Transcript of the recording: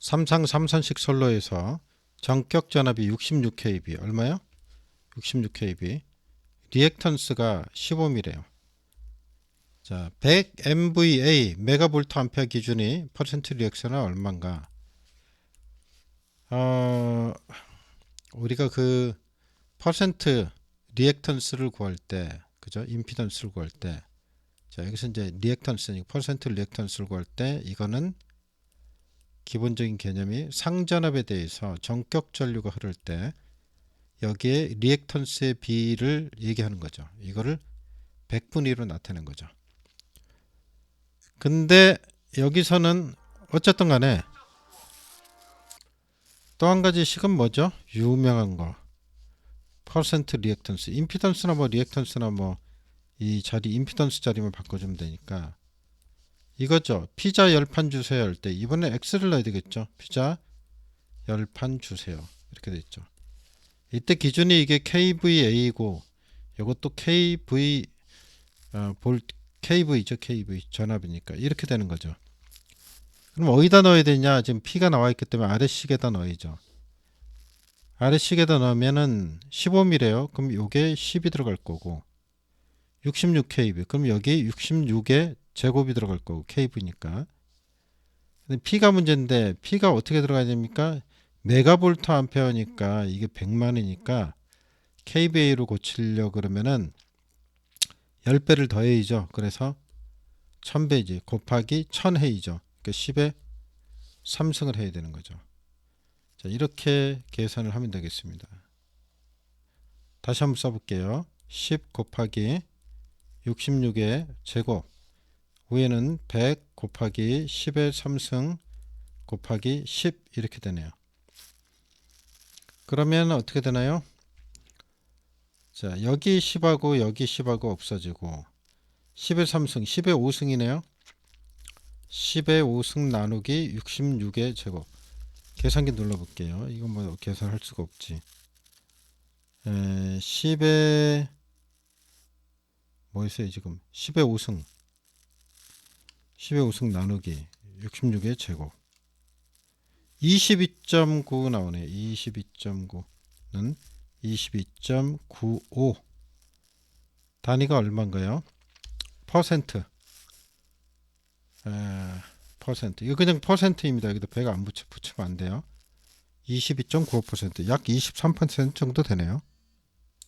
삼상 삼선식 솔로에서 전격 전압이 66kV 얼마요? 66kV 리액턴스가 15mm래요. 자, 100 MVA 메가볼트 암페어 기준이 퍼센트 리액션은 얼마인가? 어, 우리가 그 퍼센트 리액턴스를 구할 때, 그죠? 임피던스를 구할 때, 자 여기서 이제 리액턴스, 퍼센트 리액턴스를 구할 때 이거는 기본적인 개념이 상전압에 대해서 전격 전류가 흐를 때 여기에 리액턴스의 비를 얘기하는 거죠. 이거를 100분의 1로 나타낸 거죠. 근데 여기서는 어쨌든 간에 또 한 가지 식은 뭐죠? 유명한 거. 퍼센트 리액턴스. 임피던스나 뭐 리액턴스나 뭐 이 자리 임피던스 자리만 바꿔주면 되니까 이거죠. 피자 열판 주세요 할 때 이번에 x를 넣어야 되겠죠. 피자 열판 주세요. 이렇게 됐죠. 이때 기준이 이게 KVA고 이것도 KV 어, 볼 KV죠. KV 전압이니까 이렇게 되는 거죠. 그럼 어디다 넣어야 되냐? 지금 P가 나와 있기 때문에 아래식에다 넣어야죠. 아래식에다 넣으면은 15mm래요. 그럼 요게 10이 들어갈 거고 66kV. 그럼 여기 66의 제곱이 들어갈 거고 kV니까. 근데 P가 문제인데 P가 어떻게 들어가야 됩니까? 메가볼트 암페어니까 이게 100만이니까 kVA로 고치려 그러면은 10배를 더해야죠. 그래서 1000배지 곱하기 1000회이죠. 그러니까 10에 3승을 해야 되는 거죠. 자, 이렇게 계산을 하면 되겠습니다. 다시 한번 써볼게요. 10 곱하기 66의 제곱 위에는 100 곱하기 10의 3승 곱하기 10 이렇게 되네요. 그러면 어떻게 되나요? 자 여기 10하고 여기 10하고 없어지고 10의 3승 10의 5승이네요. 10의 5승 나누기 66의 제곱 계산기 눌러볼게요. 이건 뭐 계산할 수가 없지. 에, 10의 뭐 있어요 지금 10의 5승 10의 5승 나누기 66의 제곱. 22.9 나오네. 22.9는 22.95 단위가 얼마인가요? 퍼센트. 에, 퍼센트. 이거 그냥 퍼센트입니다. 여기다 100안 붙여, 붙이면 안 돼요. 22.95%약 23% 정도 되네요